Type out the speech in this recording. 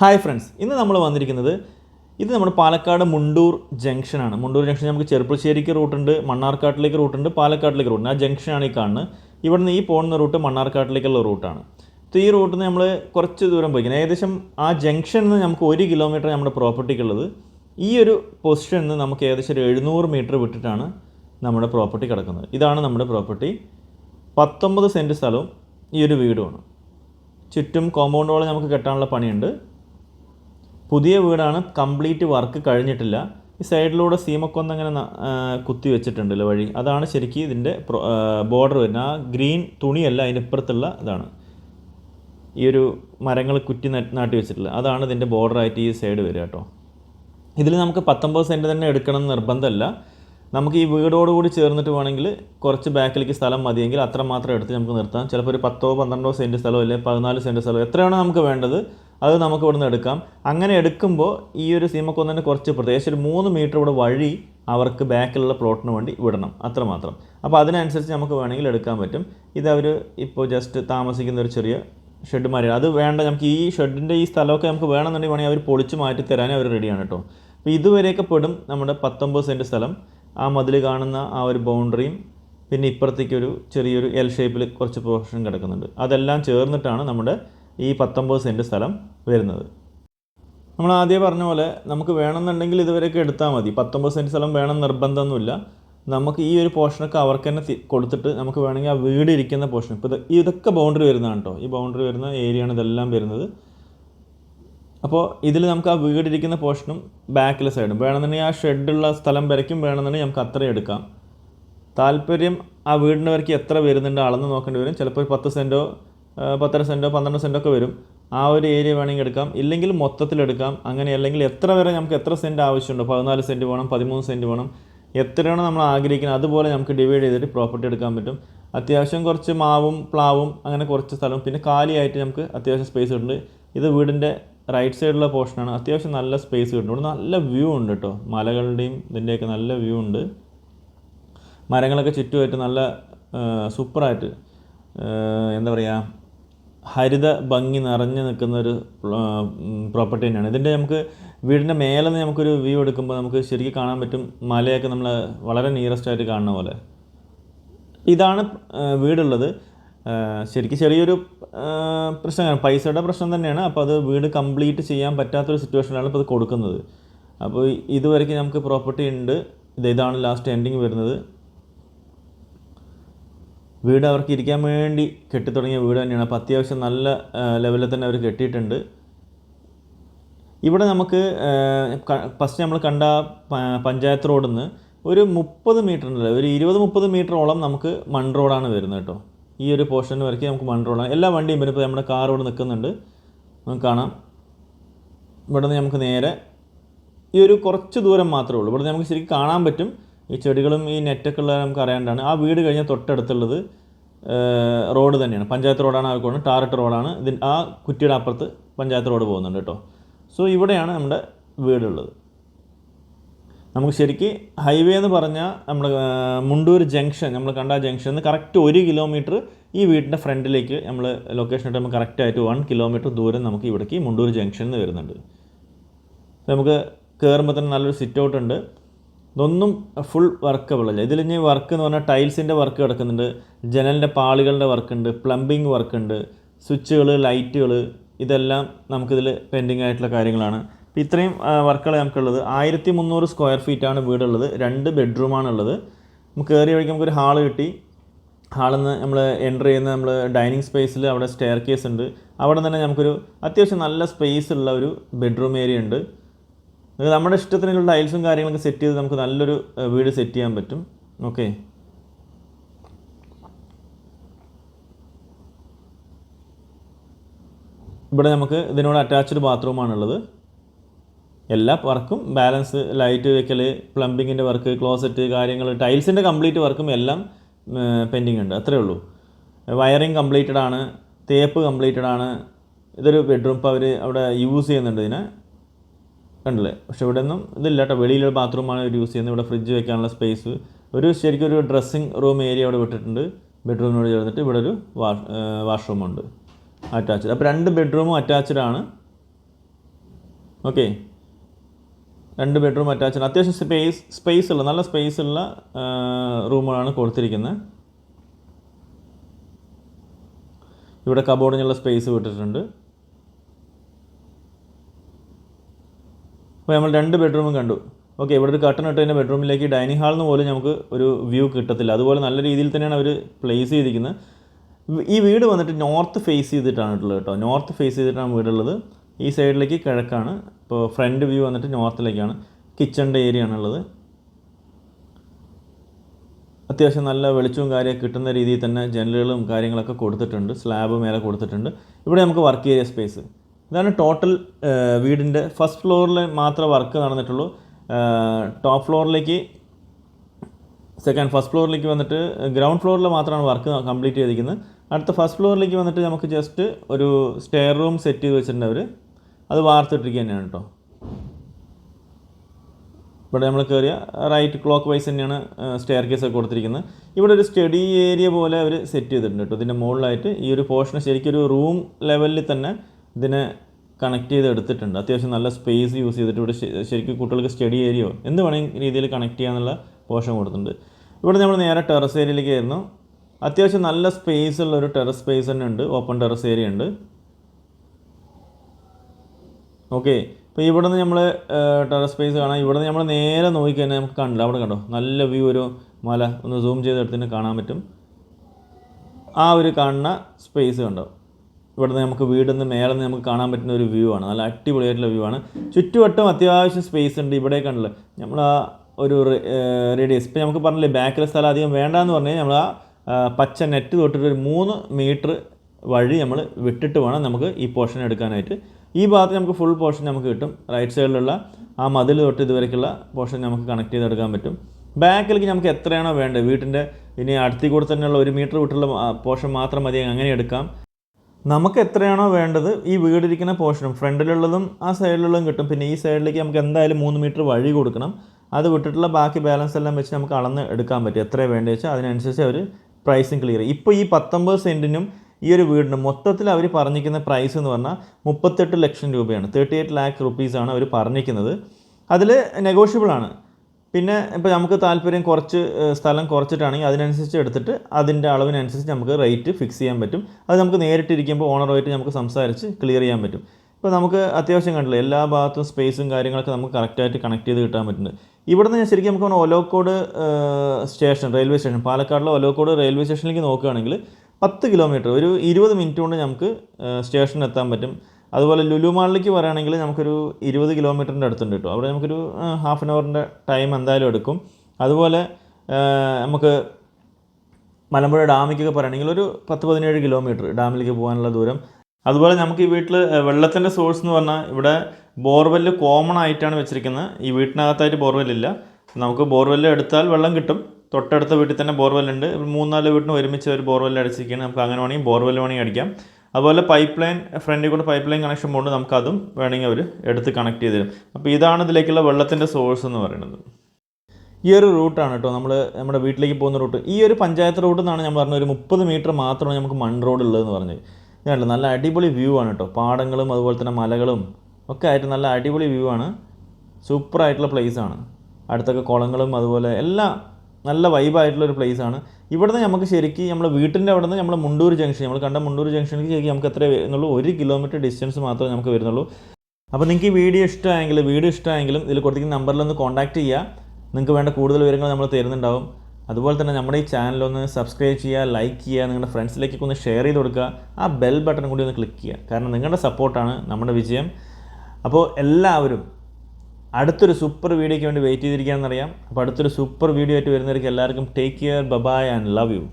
Hi friends ഇന്ന് നമ്മൾ വന്നിരിക്കുന്നത് ഇത് നമ്മുടെ പാലക്കാട് മുണ്ടൂർ ജംഗ്ഷനാണ് മുണ്ടൂർ ജംഗ്ഷൻ നമുക്ക് ചെറുപ്പശ്ശേരിക്ക് റൂട്ടുണ്ട് മണ്ണാർക്കാട്ടിലേക്ക് റൂട്ടുണ്ട് പാലക്കാട്ടിലേക്ക് റൂട്ടുണ്ട് ആ ജംഗ്ഷനാണ് ഈ കാണുന്നത്. ഇവിടെ നിന്ന് ഈ പോകുന്ന റൂട്ട് മണ്ണാർക്കാട്ടിലേക്കുള്ള റൂട്ടാണ് അപ്പോൾ ഈ റൂട്ടിൽ നിന്ന് നമ്മൾ കുറച്ച് ദൂരം പോയിക്കുന്നത് ഏകദേശം ആ ജംഗ്ഷനിൽ നിന്ന് നമുക്ക് ഒരു കിലോമീറ്റർ നമ്മുടെ പ്രോപ്പർട്ടിക്കുള്ളത് ഈ ഒരു പൊസിഷനിൽ നിന്ന് നമുക്ക് ഏകദേശം ഒരു എഴുന്നൂറ് മീറ്റർ വിട്ടിട്ടാണ് നമ്മുടെ പ്രോപ്പർട്ടി കിടക്കുന്നത്. ഇതാണ് നമ്മുടെ പ്രോപ്പർട്ടി പത്തൊമ്പത് സെന്റ് സ്ഥലവും ഈ ഒരു വീടുമാണ്. ചുറ്റും കോമ്പൗണ്ട് വാൾ നമുക്ക് കെട്ടാനുള്ള പണിയുണ്ട്. പുതിയ വീടാണ് കംപ്ലീറ്റ് വർക്ക് കഴിഞ്ഞിട്ടില്ല. ഈ സൈഡിലൂടെ സീമക്കൊന്ന് അങ്ങനെ കുത്തി വെച്ചിട്ടുണ്ടല്ലോ വഴി. അതാണ് ശരിക്കും ഇതിന്റെ ബോർഡർ വരുന്നത്. ആ ഗ്രീൻ തുണിയല്ല അതിന്റെ ഇപ്പുറത്തുള്ള ഇതാണ്. ഈ ഒരു മരങ്ങൾ കുറ്റി നട്ട് വെച്ചിട്ടുള്ളത്. അതാണ് ഇതിന്റെ ബോർഡറായിട്ട് ഈ സൈഡ് വരിക കേട്ടോ. ഇതിൽ നമുക്ക് പത്തൊമ്പത് സെന്റ് തന്നെ എടുക്കണം എന്ന് നിർബന്ധമല്ല. നമുക്ക് ഈ വീടോടുകൂടി ചേർന്നിട്ട് വേണമെങ്കിൽ കുറച്ച് ബാക്കിലേക്ക് സ്ഥലം മതിയെങ്കിൽ അത്ര മാത്രം എടുത്ത് നമുക്ക് നിർത്താം. ചിലപ്പോൾ ഒരു പത്തോ പന്ത്രണ്ടോ സെന്റ് സ്ഥലമോ അല്ലെങ്കിൽ പതിനാല് സെന്റ് സ്ഥലമോ എത്രയാണോ നമുക്ക് വേണ്ടത് അത് നമുക്ക് ഇവിടുന്ന് എടുക്കാം. അങ്ങനെ എടുക്കുമ്പോൾ ഈ ഒരു സീമക്കൊന്നിന് കുറച്ച് പ്രത്യേകിച്ച് ഒരു മൂന്ന് മീറ്റർ ഇവിടെ വഴി അവർക്ക് ബാക്കിലുള്ള പ്ലോട്ടിന് വേണ്ടി വിടണം. അത്രമാത്രം അപ്പോൾ അതിനനുസരിച്ച് നമുക്ക് വേണമെങ്കിൽ എടുക്കാൻ പറ്റും. ഇതവർ ഇപ്പോൾ ജസ്റ്റ് താമസിക്കുന്ന ഒരു ചെറിയ ഷെഡ് മാറി അത് വേണ്ട നമുക്ക് ഈ ഷെഡിന്റെ ഈ സ്ഥലമൊക്കെ നമുക്ക് വേണമെന്നുണ്ടെങ്കിൽ വേണമെങ്കിൽ അവർ പൊളിച്ച് മാറ്റി തരാനേ അവർ റെഡിയാണ് കേട്ടോ. അപ്പോൾ ഇതുവരെയൊക്കെ പെടും നമ്മുടെ പത്തൊമ്പത് സെന്റ് സ്ഥലം. ആ മതിൽ കാണുന്ന ആ ഒരു ബൗണ്ടറിയും പിന്നെ ഇപ്പുറത്തേക്കൊരു ചെറിയൊരു എൽ ഷേപ്പിൽ കുറച്ച് പോർഷൻ കിടക്കുന്നുണ്ട്. അതെല്ലാം ചേർന്നിട്ടാണ് നമ്മുടെ ഈ പത്തൊമ്പത് സെന്റ് സ്ഥലം വരുന്നത്. നമ്മൾ ആദ്യം പറഞ്ഞ പോലെ നമുക്ക് വേണമെന്നുണ്ടെങ്കിൽ ഇതുവരെയൊക്കെ എടുത്താൽ മതി. പത്തൊമ്പത് സെന്റ് സ്ഥലം വേണം നിർബന്ധമൊന്നുമില്ല. നമുക്ക് ഈ ഒരു പോർഷനൊക്കെ അവർക്ക് തന്നെ കൊടുത്തിട്ട് നമുക്ക് വേണമെങ്കിൽ ആ വീട് ഇരിക്കുന്ന പോർഷൻ ഇപ്പോൾ ഇത് ഇതൊക്കെ ബൗണ്ടറി വരുന്നതാണ് കേട്ടോ. ഈ ബൗണ്ടറി വരുന്ന ഏരിയയാണ് ഇതെല്ലാം വരുന്നത്. അപ്പോൾ ഇതിൽ നമുക്ക് ആ വീടിരിക്കുന്ന പോർഷനും ബാക്കിലെ സൈഡും വേണമെന്നുണ്ടെങ്കിൽ ആ ഷെഡുള്ള സ്ഥലം വരയ്ക്കും. വേണമെന്നുണ്ടെങ്കിൽ നമുക്ക് അത്രയും എടുക്കാം. താല്പര്യം ആ വീടിന്റെ വരയ്ക്ക് എത്ര വരുന്നുണ്ട് അളന്ന് നോക്കേണ്ടി വരും. ചിലപ്പോൾ ഒരു പത്ത് സെന്റോ പത്തര സെന്റോ പന്ത്രണ്ട് സെന്റോ ഒക്കെ വരും. ആ ഒരു ഏരിയ വേണമെങ്കിൽ എടുക്കാം. ഇല്ലെങ്കിൽ മൊത്തത്തിലെടുക്കാം അങ്ങനെ അല്ലെങ്കിൽ എത്ര വരെ നമുക്ക് എത്ര സെന്റ് ആവശ്യമുണ്ടോ? പതിനാല് സെന്റ് വേണം പതിമൂന്ന് സെന്റ് വേണം. എത്രയാണോ നമ്മൾ ആഗ്രഹിക്കുന്നത് അതുപോലെ നമുക്ക് ഡിവൈഡ് ചെയ്തിട്ട് പ്രോപ്പർട്ടി എടുക്കാൻ പറ്റും. അത്യാവശ്യം കുറച്ച് മാവും പ്ലാവും അങ്ങനെ കുറച്ച് സ്ഥലവും. പിന്നെ കാലിയായിട്ട് നമുക്ക് അത്യാവശ്യം സ്പേസ് ഉണ്ട് ഇത് വീടിന്റെ റൈറ്റ് സൈഡിലുള്ള പോർഷനാണ് അത്യാവശ്യം നല്ല സ്പേസ് കിട്ടും. ഇവിടെ നല്ല വ്യൂ ഉണ്ട് കേട്ടോ. മലകളുടെയും ഇതിന്റെയൊക്കെ നല്ല വ്യൂ ഉണ്ട്. മരങ്ങളൊക്കെ ചുറ്റുമായിട്ട് നല്ല സൂപ്പറായിട്ട് എന്താ പറയുക ഹരിത ഭംഗി നിറഞ്ഞു നിൽക്കുന്ന ഒരു പ്രോപ്പർട്ടി തന്നെയാണ്. ഇതിന്റെ നമുക്ക് വീടിന്റെ മേലെ നിന്ന് നമുക്കൊരു വ്യൂ എടുക്കുമ്പോൾ നമുക്ക് ശരിക്കും കാണാൻ പറ്റും മലയൊക്കെ നമ്മൾ വളരെ നിയറസ്റ്റ് ആയിട്ട് കാണുന്ന പോലെ. ഇതാണ് വീടുള്ളത്. ശരിക്കും ചെറിയൊരു പ്രശ്നമാണ്. പൈസയുടെ പ്രശ്നം തന്നെയാണ്. അപ്പോൾ അത് വീട് കംപ്ലീറ്റ് ചെയ്യാൻ പറ്റാത്തൊരു സിറ്റുവേഷനിലാണ് ഇപ്പോൾ അത് കൊടുക്കുന്നത്. അപ്പോൾ ഇതുവരെയ്ക്ക് നമുക്ക് പ്രോപ്പർട്ടി ഉണ്ട്. ഇത് ഇതാണ് ലാസ്റ്റ് എൻഡിങ് വരുന്നത്. വീട് അവർക്ക് ഇരിക്കാൻ വേണ്ടി കെട്ടിത്തുടങ്ങിയ വീട് തന്നെയാണ്. അപ്പോൾ അത്യാവശ്യം നല്ല ലെവലിൽ തന്നെ അവർ കെട്ടിയിട്ടുണ്ട്. ഇവിടെ നമുക്ക് ഫസ്റ്റ് നമ്മൾ കണ്ട പഞ്ചായത്ത് റോഡിൽ നിന്ന് ഒരു മുപ്പത് മീറ്റർ ഉണ്ടല്ലോ ഒരു ഇരുപത് മുപ്പത് മീറ്ററോളം നമുക്ക് മൺ റോഡാണ് വരുന്നത് കേട്ടോ. ഈ ഒരു പോർഷൻ വരയ്ക്ക് നമുക്ക് മൺ റോഡാണ്. എല്ലാ വണ്ടിയും വരും ഇപ്പോൾ നമ്മുടെ കാർ ഇവിടെ നിൽക്കുന്നുണ്ട്. നമുക്ക് കാണാം. ഇവിടെ നിന്ന് നമുക്ക് നേരെ ഈ ഒരു കുറച്ച് ദൂരം മാത്രമേ ഉള്ളൂ. ഇവിടെ നമുക്ക് ശരിക്കും കാണാൻ പറ്റും. ഈ ചെടികളും ഈ നെറ്റൊക്കെ ഉള്ളത് നമുക്ക് അറിയാണ്ടാണ്. ആ വീട് കഴിഞ്ഞാൽ തൊട്ടടുത്തുള്ളത് റോഡ് തന്നെയാണ്. പഞ്ചായത്ത് റോഡാണ് ആയിക്കോണം ടാറിട്ട് റോഡാണ്. ഇതിന് ആ കുറ്റിയുടെ അപ്പുറത്ത് പഞ്ചായത്ത് റോഡ് പോകുന്നുണ്ട് കേട്ടോ. സോ ഇവിടെയാണ് നമ്മുടെ വീടുള്ളത്. നമുക്ക് ശരിക്ക് ഹൈവേ എന്ന് പറഞ്ഞാൽ നമ്മുടെ മുണ്ടൂർ ജംഗ്ഷൻ നമ്മൾ കണ്ട ജംഗ്ഷനിൽ നിന്ന് കറക്റ്റ് ഒരു കിലോമീറ്റർ ഈ വീടിന്റെ ഫ്രണ്ടിലേക്ക് നമ്മൾ ലൊക്കേഷൻ ഇട്ട് നമുക്ക് കറക്റ്റായിട്ട് വൺ കിലോമീറ്റർ ദൂരം നമുക്ക് ഇവിടേക്ക് മുണ്ടൂർ ജംഗ്ഷനിൽ നിന്ന് വരുന്നുണ്ട്. നമുക്ക് കയറുമ്പോൾ തന്നെ നല്ലൊരു സിറ്റ് ഔട്ട് ഉണ്ട്. ഇതൊന്നും ഫുൾ വർക്കബിൾ അല്ല. ഇതിൽ ഇനി വർക്ക് എന്ന് പറഞ്ഞാൽ ടൈൽസിന്റെ വർക്ക് കിടക്കുന്നുണ്ട്. ജനലിന്റെ പാളികളുടെ വർക്ക് ഉണ്ട്. പ്ലംബിംഗ് വർക്ക് ഉണ്ട്. സ്വിച്ചുകൾ ലൈറ്റുകൾ ഇതെല്ലാം നമുക്കിതിൽ പെൻഡിങ് ആയിട്ടുള്ള കാര്യങ്ങളാണ്. അപ്പോൾ ഇത്രയും വർക്കുകൾ നമുക്കുള്ളത്. ആയിരത്തി മുന്നൂറ് സ്ക്വയർ ഫീറ്റാണ് വീടുള്ളത്. രണ്ട് ബെഡ്റൂമാണ് ഉള്ളത് നമുക്ക് കയറിയ വഴിക്ക് നമുക്കൊരു ഹാൾ കിട്ടി. ഹാളിൽ നിന്ന് നമ്മൾ എന്റർ ചെയ്യുന്ന നമ്മൾ ഡൈനിങ് സ്പേസിൽ അവിടെ സ്റ്റെയർ കേസ് ഉണ്ട്. അവിടെ തന്നെ നമുക്കൊരു അത്യാവശ്യം നല്ല സ്പേസ് ഉള്ള ഒരു ബെഡ്റൂം ഏരിയ ഉണ്ട്. അത് നമ്മുടെ ഇഷ്ടത്തിനുള്ള ടൈൽസും കാര്യങ്ങളൊക്കെ സെറ്റ് ചെയ്ത് നമുക്ക് നല്ലൊരു വീട് സെറ്റ് ചെയ്യാൻ പറ്റും. ഓക്കെ. ഇവിടെ നമുക്ക് ഇതിനോട് അറ്റാച്ച്ഡ് ബാത്റൂമാണുള്ളത് എല്ലാ വർക്കും ബാലൻസ് ലൈറ്റ് വെക്കൽ പ്ലംബിങ്ങിന്റെ വർക്ക് ക്ലോസറ്റ് കാര്യങ്ങൾ ടൈൽസിന്റെ കംപ്ലീറ്റ് വർക്കും എല്ലാം പെൻഡിങ് ഉണ്ട്. അത്രേ ഉള്ളൂ. വയറിങ് കംപ്ലീറ്റഡ് ആണ് തേപ്പ് കംപ്ലീറ്റഡ് ആണ്. ഇതൊരു ബെഡ്റൂം ഇപ്പോൾ അവർ അവിടെ യൂസ് ചെയ്യുന്നുണ്ട് ഇതിനെ. കണ്ടില്ലേ? പക്ഷെ ഇവിടെ ഒന്നും ഇതില്ല കേട്ടോ. വെളിയിലുള്ള ബാത്റൂമാണ് ഇവർ യൂസ് ചെയ്യുന്നത്. ഇവിടെ ഫ്രിഡ്ജ് വെക്കാനുള്ള സ്പേസ് ഒരു ശരിക്കും ഒരു ഡ്രസ്സിങ് റൂം ഏരിയ അവിടെ വിട്ടിട്ടുണ്ട്. ബെഡ്റൂമിനോട് ചേർന്നിട്ട് ഇവിടെ ഒരു വാഷ് വാഷ്റൂമുണ്ട് അറ്റാച്ച്ഡ് അപ്പോൾ രണ്ട് ബെഡ്റൂമും അറ്റാച്ച്ഡ് ആണ്. ഓക്കെ രണ്ട് ബെഡ്റൂം അറ്റാച്ച്ഡ് അത്യാവശ്യം സ്പേസ് സ്പേസ് ഉള്ള നല്ല സ്പേസ് ഉള്ള റൂമുകളാണ് കൊടുത്തിരിക്കുന്നത്. ഇവിടെ കബോർഡിനുള്ള സ്പേസ് വിട്ടിട്ടുണ്ട്. അപ്പോൾ നമ്മൾ രണ്ട് ബെഡ്റൂമും കണ്ടു. ഓക്കെ ഇവിടെ ഒരു കട്ടൺ ഇട്ട് തന്നെ ബെഡ്റൂമിലേക്ക് ഡൈനിങ് ഹാളിൽ നിന്ന് പോലും നമുക്ക് ഒരു വ്യൂ കിട്ടത്തില്ല. അതുപോലെ നല്ല രീതിയിൽ തന്നെയാണ് അവർ പ്ലേസ് ചെയ്തിരിക്കുന്നത്. ഈ വീട് വന്നിട്ട് നോർത്ത് ഫേസ് ചെയ്തിട്ടാണ് ഉള്ളത് കേട്ടോ. നോർത്ത് ഫേസ് ചെയ്തിട്ടാണ് വീടുള്ളത്. ഈ സൈഡിലേക്ക് കിഴക്കാണ്. ഇപ്പോൾ ഫ്രണ്ട് വ്യൂ വന്നിട്ട് നോർത്തിലേക്കാണ് കിച്ചണിന്റെ ഏരിയ ആണുള്ളത്. അത്യാവശ്യം നല്ല വെളിച്ചവും കാര്യമൊക്കെ കിട്ടുന്ന രീതിയിൽ തന്നെ ജനലുകളും കാര്യങ്ങളൊക്കെ കൊടുത്തിട്ടുണ്ട്. സ്ലാബ് മേലെ കൊടുത്തിട്ടുണ്ട്. ഇവിടെ നമുക്ക് വർക്ക് ഏരിയ സ്പേസ് ഇതാണ് ടോട്ടൽ വീടിന്റെ ഫസ്റ്റ് ഫ്ലോറിൽ മാത്രമേ വർക്ക് നടന്നിട്ടുള്ളൂ. ടോപ്പ് ഫ്ലോറിലേക്ക് സെക്കൻഡ് ഫസ്റ്റ് ഫ്ലോറിലേക്ക് വന്നിട്ട് ഗ്രൗണ്ട് ഫ്ലോറിൽ മാത്രമാണ് വർക്ക് കംപ്ലീറ്റ് ചെയ്തിരിക്കുന്നത്. അടുത്ത ഫസ്റ്റ് ഫ്ലോറിലേക്ക് വന്നിട്ട് നമുക്ക് ജസ്റ്റ് ഒരു സ്റ്റെയർ റൂം സെറ്റ് ചെയ്ത് വെച്ചിട്ടുണ്ട് അത് വാർത്തിട്ടിരിക്കുക തന്നെയാണ് കേട്ടോ ഇവിടെ നമ്മൾ കയറിയ റൈറ്റ് ക്ലോക്ക് വൈസ് തന്നെയാണ് സ്റ്റെയർ കേസ് ഒക്കെ കൊടുത്തിരിക്കുന്നത്. ഇവിടെ ഒരു സ്റ്റഡി ഏരിയ പോലെ അവർ സെറ്റ് ചെയ്തിട്ടുണ്ട് കേട്ടോ ഇതിന്റെ മുകളിലായിട്ട് ഈ ഒരു പോർഷൻ ശരിക്കും ഒരു റൂം ലെവലിൽ തന്നെ ഇതിനെ കണക്ട് ചെയ്ത് എടുത്തിട്ടുണ്ട്. അത്യാവശ്യം നല്ല സ്പേസ് യൂസ് ചെയ്തിട്ട് ഇവിടെ ശരിക്കും കുട്ടികൾക്ക് സ്റ്റഡി ഏരിയോ എന്ത് വേണമെങ്കിൽ രീതിയിൽ കണക്ട് ചെയ്യാന്നുള്ള പോഷൻ കൊടുത്തിട്ടുണ്ട്. ഇവിടെ നമ്മൾ നേരെ ടെറസ് ഏരിയയിലേക്ക് ആയിരുന്നു അത്യാവശ്യം നല്ല സ്പേസ് ഉള്ള ഒരു ടെറസ് സ്പേസ് തന്നെ ഉണ്ട്. ഓപ്പൺ ടെറസ് ഏരിയ ഉണ്ട്. ഓക്കെ ഇപ്പോൾ ഇവിടെ നിന്ന് നമ്മൾ ടെറസ് സ്പേസ് കാണാം. ഇവിടെ നിന്ന് നമ്മൾ നേരെ നോക്കിക്കഴിഞ്ഞാൽ നമുക്ക് കണ്ടില്ല. അവിടെ കണ്ടോ? നല്ല വ്യൂ ഒരു മല. ഒന്ന് സൂം ചെയ്ത് എടുത്തിട്ട് കാണാൻ പറ്റും. ആ ഒരു കാണുന്ന സ്പേസ് കണ്ടോ? ഇവിടെ നിന്ന് നമുക്ക് വീടിൽ നിന്ന് മേലെ നിന്ന് നമുക്ക് കാണാൻ പറ്റുന്ന ഒരു വ്യൂ ആണ്. നല്ല അടിപൊളിയായിട്ടുള്ള വ്യൂ ആണ്. ചുറ്റുവട്ടം അത്യാവശ്യം സ്പേസ് ഉണ്ട് ഇവിടെ കണ്ടില്ല? നമ്മൾ ആ ഒരു റേഡിയസ് ഇപ്പം നമുക്ക് പറഞ്ഞില്ലേ ബാക്കിലെ സ്ഥലം അധികം വേണ്ടാന്ന് കഴിഞ്ഞാൽ നമ്മൾ ആ പച്ച നെറ്റ് തൊട്ടിട്ട് ഒരു മൂന്ന് മീറ്റർ വഴി നമ്മൾ വിട്ടിട്ട് വേണം നമുക്ക് ഈ പോർഷൻ എടുക്കാനായിട്ട്. ഈ ഭാഗത്ത് നമുക്ക് ഫുൾ പോർഷൻ നമുക്ക് കിട്ടും. റൈറ്റ് സൈഡിലുള്ള ആ മതിൽ തൊട്ട് ഇതുവരേക്കുള്ള പോർഷൻ നമുക്ക് കണക്ട് ചെയ്തെടുക്കാൻ പറ്റും. ബാക്കിലേക്ക് നമുക്ക് എത്രയാണോ വേണ്ടത്? വീട്ടിന്റെ ഇനി അടുത്തി കൂടെ തന്നെയുള്ള ഒരു മീറ്റർ വിട്ടുള്ള പോർഷൻ മാത്രം മതി. അങ്ങനെ എടുക്കാം. നമുക്ക് എത്രയാണോ വേണ്ടത് ഈ വീടിരിക്കുന്ന പോർഷനും ഫ്രണ്ടിലുള്ളതും ആ സൈഡിലുള്ളതും കിട്ടും. പിന്നെ ഈ സൈഡിലേക്ക് നമുക്ക് എന്തായാലും മൂന്ന് മീറ്റർ വഴി കൊടുക്കണം. അത് വിട്ടിട്ടുള്ള ബാക്കി ബാലൻസ് എല്ലാം വെച്ച് നമുക്ക് അളന്ന് എടുക്കാൻ പറ്റും. എത്ര വേണ്ടത് വെച്ചാൽ അതിനനുസരിച്ച് അവർ പ്രൈസിങ് ക്ലിയർ ഇപ്പോൾ ഈ പത്തൊമ്പത് സെന്റിനും ഈ ഒരു വീടിന് മൊത്തത്തിൽ അവർ പറഞ്ഞിരിക്കുന്ന പ്രൈസ് എന്ന് പറഞ്ഞാൽ മുപ്പത്തെട്ട് ലക്ഷം രൂപയാണ്. തേർട്ടി എയ്റ്റ് ലാക്ക് റുപ്പീസാണ് അവർ പറഞ്ഞിരിക്കുന്നത്. അതിൽ നെഗോഷ്യബിൾ ആണ്. പിന്നെ ഇപ്പോൾ നമുക്ക് താല്പര്യം കുറച്ച് സ്ഥലം കുറച്ചിട്ടാണെങ്കിൽ അതിനനുസരിച്ച് എടുത്തിട്ട് അതിന്റെ അളവിനനുസരിച്ച് നമുക്ക് റേറ്റ് ഫിക്സ് ചെയ്യാൻ പറ്റും. അത് നമുക്ക് നേരിട്ടിരിക്കുമ്പോൾ ഓണറുമായിട്ട് നമുക്ക് സംസാരിച്ച് ക്ലിയർ ചെയ്യാൻ പറ്റും. ഇപ്പോൾ നമുക്ക് അത്യാവശ്യം കണ്ടില്ല എല്ലാ ഭാഗത്തും സ്പേസും കാര്യങ്ങളൊക്കെ നമുക്ക് കറക്റ്റായിട്ട് കണക്ട് ചെയ്ത് കിട്ടാൻ പറ്റുന്നുണ്ട്. ഇവിടുന്ന് ഞാൻ ശരിക്കും നമുക്ക് ഒലോക്കോട് സ്റ്റേഷൻ റെയിൽവേ സ്റ്റേഷൻ പാലക്കാടിലെ ഒലോക്കോട് റെയിൽവേ സ്റ്റേഷനിലേക്ക് നോക്കുകയാണെങ്കിൽ പത്ത് കിലോമീറ്റർ ഒരു ഇരുപത് മിനിറ്റ് കൊണ്ട് നമുക്ക് സ്റ്റേഷനിൽ എത്താൻ പറ്റും. അതുപോലെ ലുലു മാളിലേക്ക് പറയുകയാണെങ്കിൽ നമുക്കൊരു ഇരുപത് കിലോമീറ്ററിന്റെ അടുത്തുണ്ട് കേട്ടോ. അവിടെ നമുക്കൊരു ഹാഫ് ആൻ അവറിന്റെ ടൈം എന്തായാലും എടുക്കും. അതുപോലെ നമുക്ക് മലമ്പുഴ ഡാമിലേക്കൊക്കെ പറയുകയാണെങ്കിൽ ഒരു പത്ത് പതിനേഴ് കിലോമീറ്റർ ഡാമിലേക്ക് പോകാനുള്ള ദൂരം. അതുപോലെ നമുക്ക് ഈ വീട്ടിൽ വെള്ളത്തിന്റെ സോഴ്സ് എന്ന് പറഞ്ഞാൽ ഇവിടെ ബോർവെല്ല് കോമൺ ആയിട്ടാണ് വെച്ചിരിക്കുന്നത്. ഈ വീട്ടിനകത്തായിട്ട് ബോർവെല്ലില്ല നമുക്ക് ബോർവെല്ല് എടുത്താൽ വെള്ളം കിട്ടും. തൊട്ടടുത്ത വീട്ടിൽ തന്നെ ബോർവെല്ലുണ്ട് മൂന്നാൽ വീട്ടിന് ഒരുമിച്ച് ഒരു ബോർവെല്ല് അടിച്ചിരിക്കുകയാണ്. നമുക്ക് അങ്ങനെ വേണമെങ്കിൽ ബോർവെല്ല് വേണമെങ്കിൽ അടിക്കാം. അതുപോലെ പൈപ്പ് ലൈൻ ഫ്രണ്ടിൽ കൂടെ പൈപ്പ് ലൈൻ കണക്ഷൻ പോകുന്നത് നമുക്കതും വേണമെങ്കിൽ അവർ എടുത്ത് കണക്ട് ചെയ്ത് തരും. അപ്പോൾ ഇതാണ് ഇതിലേക്കുള്ള വെള്ളത്തിന്റെ സോഴ്സ് എന്ന് പറയുന്നത്. ഈ ഒരു റൂട്ടാണ് കേട്ടോ നമ്മൾ നമ്മുടെ വീട്ടിലേക്ക് പോകുന്ന റൂട്ട് ഈ ഒരു പഞ്ചായത്ത് റൂട്ട് എന്നാണ് ഞാൻ പറഞ്ഞത്. ഒരു മുപ്പത് മീറ്റർ മാത്രമാണ് നമുക്ക് മൺ റോഡ് ഉള്ളതെന്ന് പറഞ്ഞത് ഇതല്ല നല്ല അടിപൊളി വ്യൂ ആണ് കേട്ടോ. പാടങ്ങളും അതുപോലെ തന്നെ മലകളും ഒക്കെ ആയിട്ട് നല്ല അടിപൊളി വ്യൂ ആണ്. സൂപ്പർ ആയിട്ടുള്ള പ്ലേസ് ആണ്. അടുത്തൊക്കെ കുളങ്ങളും അതുപോലെ എല്ലാം നല്ല വൈബായിട്ടുള്ള ഒരു പ്ലേസ് ആണ്. ഇവിടുന്ന് നമുക്ക് ശരിക്കും നമ്മുടെ വീട്ടിന്റെ അവിടെ നിന്ന് നമ്മൾ മുണ്ടൂർ ജംഗ്ഷൻ നമ്മൾ കണ്ട മുണ്ടൂർ ജംഗ്ഷനിലേക്ക് ശരിക്കും നമുക്ക് എത്ര വരുന്നുള്ളൂ. ഒരു കിലോമീറ്റർ ഡിസ്റ്റൻസ് മാത്രമേ നമുക്ക് വരുന്നുള്ളൂ. അപ്പോൾ നിങ്ങൾക്ക് ഈ വീഡിയോ ഇഷ്ടമായെങ്കിൽ വീഡിയോ ഇഷ്ടമായെങ്കിലും ഇതിൽ കൊടുത്തിരിക്കുന്ന നമ്പറിൽ ഒന്ന് കോൺടാക്റ്റ് ചെയ്യുക. നിങ്ങൾക്ക് വേണ്ട കൂടുതൽ വിവരങ്ങൾ നമ്മൾ തരുന്നുണ്ടാവും. അതുപോലെ തന്നെ നമ്മുടെ ഈ ചാനലൊന്ന് സബ്സ്ക്രൈബ് ചെയ്യുക ലൈക്ക് ചെയ്യുക നിങ്ങളുടെ ഫ്രണ്ട്സിലേക്കൊക്കെ ഒന്ന് ഷെയർ ചെയ്ത് കൊടുക്കുക. ആ ബെൽ ബട്ടൺ കൂടി ഒന്ന് ക്ലിക്ക് ചെയ്യുക. കാരണം നിങ്ങളുടെ സപ്പോർട്ടാണ് നമ്മുടെ വിജയം. അപ്പോൾ എല്ലാവരും അടുത്തൊരു സൂപ്പർ വീഡിയോയ്ക്ക് വേണ്ടി വെയിറ്റ് ചെയ്തിരിക്കുകയാണെന്നറിയാം. അപ്പോൾ അടുത്തൊരു സൂപ്പർ വീഡിയോ ആയിട്ട് വരുന്നവർക്ക് എല്ലാവർക്കും take care bye bye and love you